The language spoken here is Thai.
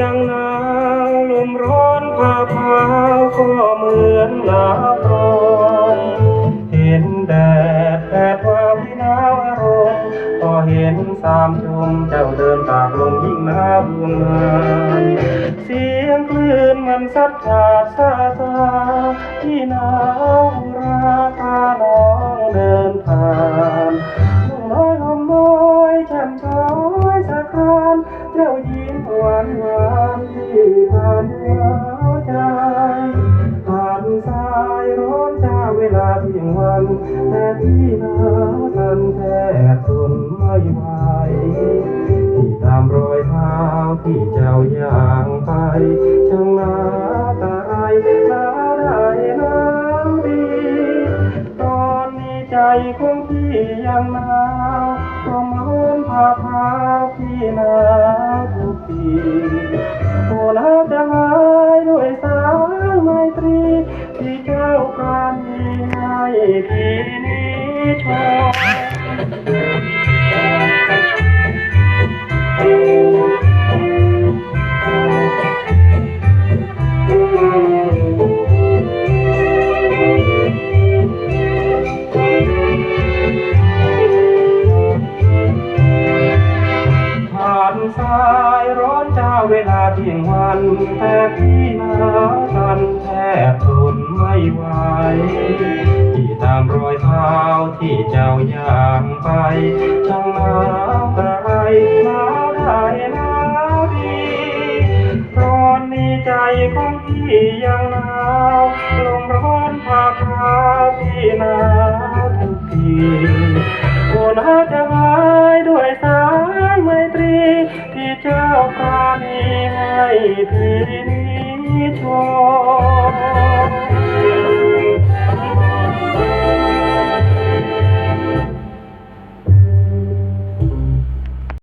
ยังหนาวลมร้อนพาพาก็เหมือนลาบรมเห็นแดดแผดเผาที่หนาวอารมณ์พอเห็นสามชุมเจ้าเดินตากลมยิ่งหนาวเบื่อเสียงคลื่นมันสัดขาดซาซาที่หนาวราตาน้องเดินผ่าน สะครานเจ้ายิ้มหวานหวานที่ผ่านหัวใจผ่านสายร้อนชาเวลาเที่ยงวัน แต่ที่หนาวทันแทบทนไม่ไหวที่ตามรอยเท้าที่เจ้าย่างไปช่างหนาตาไรหนาได้น้ำดี ตอนนี้ใจของพี่ยังหนา วก็เหมือนพาเท้าพี่นาทุกปีโอลาจะหายด้วยสายไมตรีที่เจ้าปรมีให้พี่นี้ชม เวลาเที่ยงวันแต่พี่หนาวทันแทบทนไม่ไหวที่ตามรอยเท้าที่เจ้าย่างไปช่างหนาวกระไรหนาวได้หนาวดีตอนนี้ใจของพี่ยังหนาวลมร้อนพาพาพี่หนาวทุกทีโอ้นาจะ เจ้าปราณีให้พี่นี้ชม